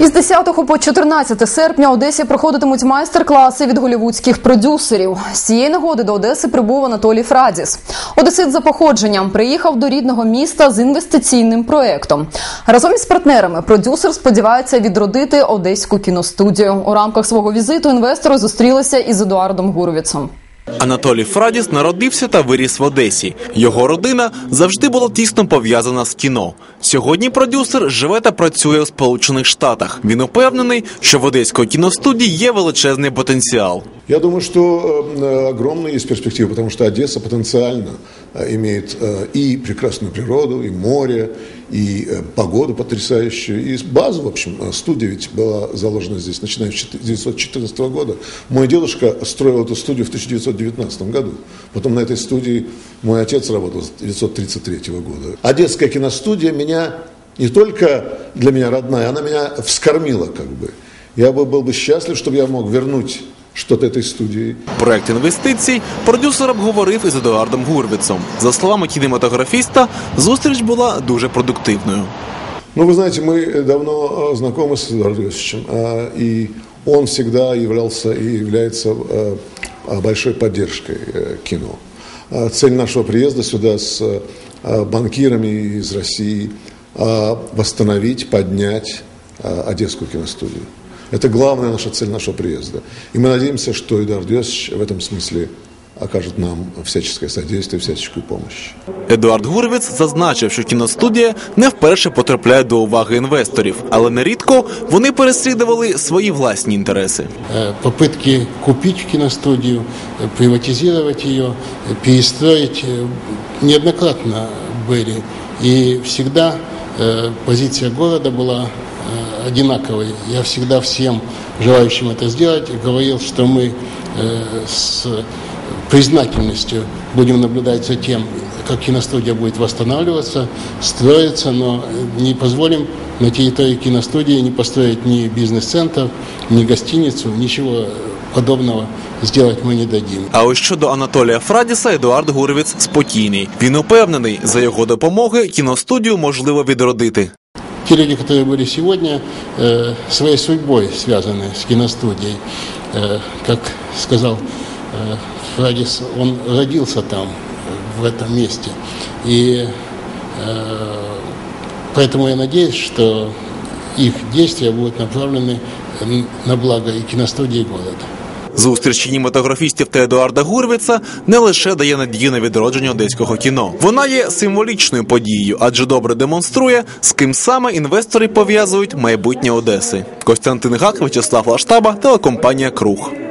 Із 10 по 14 серпня Одесі проходитимуть майстер-класи від голівудських продюсерів. З цієї нагоди до Одеси прибув Анатолій Фрадіс. Одесит за походженням приїхав до рідного міста з інвестиційним проектом. Разом із партнерами продюсер сподівається відродити одеську кіностудію. У рамках свого візиту інвестори зустрілися із Едуардом Гуровіцем. Анатолій Фрадіс народився та виріс в Одесі. Його родина завжди була тісно пов'язана з кіно. Сьогодні продюсер живе та працює у Сполучених Штатах. Він упевнений, що в одеської кіностудії є величезний потенціал. Я думаю, что э, огромные есть перспективы, потому что Одесса потенциально э, имеет э, и прекрасную природу, и море, и э, погоду потрясающую, и базу, в общем, э, студия ведь была заложена здесь, начиная с 1914 года. Мой дедушка строил эту студию в 1919 году. Потом на этой студии мой отец работал с 1933 года. Одесская киностудия меня не только для меня родная, она меня вскормила как бы. Я бы был бы счастлив, чтобы я мог вернуть что-то этой студии. Проект інвестицій продюсер обговорив із Едуардом Гурвіцом. За словами кінематографіста, зустріч була дуже продуктивною. Ну, вы знаете, мы давно э, знакомы с Эдуардом Иосифовичем, э, и он всегда являлся и является э, э, большой поддержкой э, кино. Э, Цель нашего приезда сюда с э, банкирами из России э, восстановить, поднять э, Одесскую киностудию. Это главная наша цель нашего приезда. И мы надеемся, что Эдуард Иосифович в этом смысле окажет нам всяческое содействие, всяческую помощь. Едуард Гурвіц зазначив, що кіностудія не вперше потрапляє до уваги інвесторів, але нерідко вони переслідували свої власні інтереси. Э, попытки купить киностудию, э, приватизировать ее, э, перестроить э, неоднократно были. И всегда э, позиция города была э, одинаковой. Я всегда всем желающим это сделать говорил, что мы э, с признательностью будем наблюдать за тем, как киностудия будет восстанавливаться, строиться, но не позволим на территории киностудии не построить ни бизнес-центр, ни гостиницу, ничего подобного сделать мы не дадим. А ось щодо Анатолія Фрадіса, Едуард Гурвіц спокійний. Він упевнений, за його допомоги кіностудію можливо відродити. Те люди, которые были сегодня, э, своей судьбой связаны с киностудией. Э, как сказал э, Фрадис, он родился там, в этом месте. И э, поэтому я надеюсь, что их действия будут направлены на благо и киностудии города. Зустріч кінематографістів та Едуарда Гурвіца не лише дає надію на відродження одеського кіно. Вона є символічною подією, адже добре демонструє, з ким саме інвестори пов'язують майбутнє Одеси. Костянтин Гак, Вячеслав Лаштаба, телекомпанія Круг.